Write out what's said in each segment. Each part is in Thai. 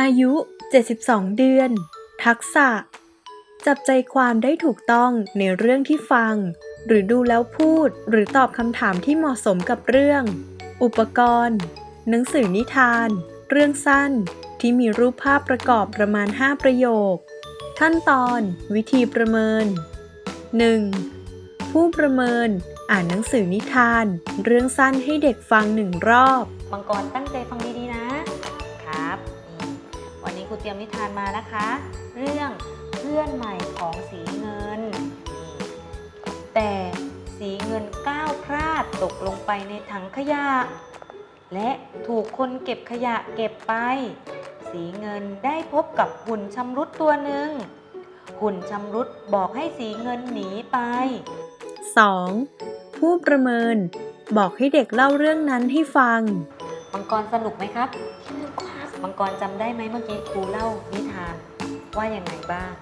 อายุ 72 เดือน ทักษะ จับใจความได้ถูกต้องในเรื่องที่ฟัง หรือดูแล้วพูด หรือตอบคำถามที่เหมาะสมกับเรื่อง อุปกรณ์ หนังสือนิทาน เรื่องสั้น ที่มีรูปภาพประกอบประมาณ 5 ประโยค ขั้นตอน วิธีประเมิน 1. ผู้ประเมิน อ่านหนังสือนิทาน เรื่องสั้นให้เด็กฟังหนึ่งรอบ มังกรตั้งใจฟังดี รูเตรียมนิทานมานะคะ เรื่องเพื่อนใหม่ของสีเงินนี่แต่สีเงินก้าวพลาดตกลงไปในถังขยะ และถูกคนเก็บขยะเก็บไป สีเงินได้พบกับหุ่นชำรุดตัวหนึ่ง หุ่นชำรุดบอกให้สีเงินหนีไป 2. ผู้ประเมิน บอกให้เด็กเล่าเรื่องนั้นให้ฟังมังกรสนุกไหมครับสนุกครับ มังกรจำได้ไหมเมื่อกี้ครูเล่านิทานว่าอย่างไงบ้าง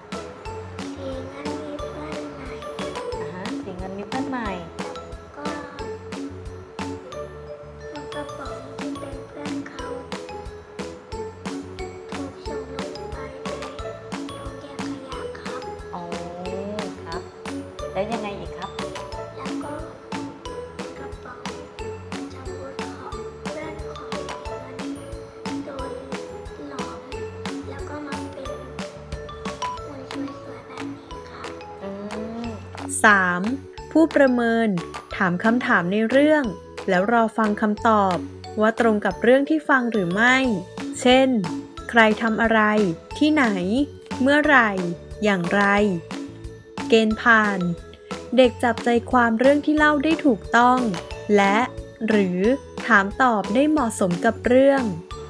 สีงั้นมีเพื่อนใหม่อ่าฮะสีเงินมีเพื่อนใหม่ ก็มันกระป๋องที่เป็นเพื่อนเขาถูกส่งลงไปในโรงเก็บขยะครับ อ๋อครับ แล้วยังไงอีก 3. ผู้ประเมิน ถามคำถามในเรื่อง แล้วรอฟังคำตอบ ว่าตรงกับเรื่องที่ฟังหรือไม่ เช่น ใครทำอะไร ที่ไหน เมื่อไหร่ อย่างไร เกณฑ์ผ่าน เด็กจับใจความเรื่องที่เล่าได้ถูกต้อง และ หรือถามตอบได้เหมาะสมกับเรื่อง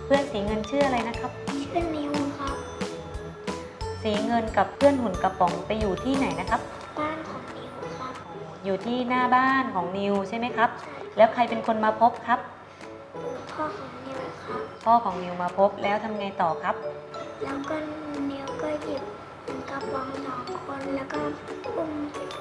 เพื่อนสีเงินชื่ออะไรนะครับชื่อนิวครับ สีเงินกับเพื่อนหุ่นกระป๋องไปอยู่ที่ไหนนะครับ อยู่ที่หน้าบ้านของนิวใช่ไหมครับ แล้วใครเป็นคนมาพบครับ พ่อของนิวครับ พ่อของนิวมาพบแล้วทำไงต่อครับ แล้วก็นิวก็หยิบกระป๋องสองคนแล้วก็อุ้มก่อนครับ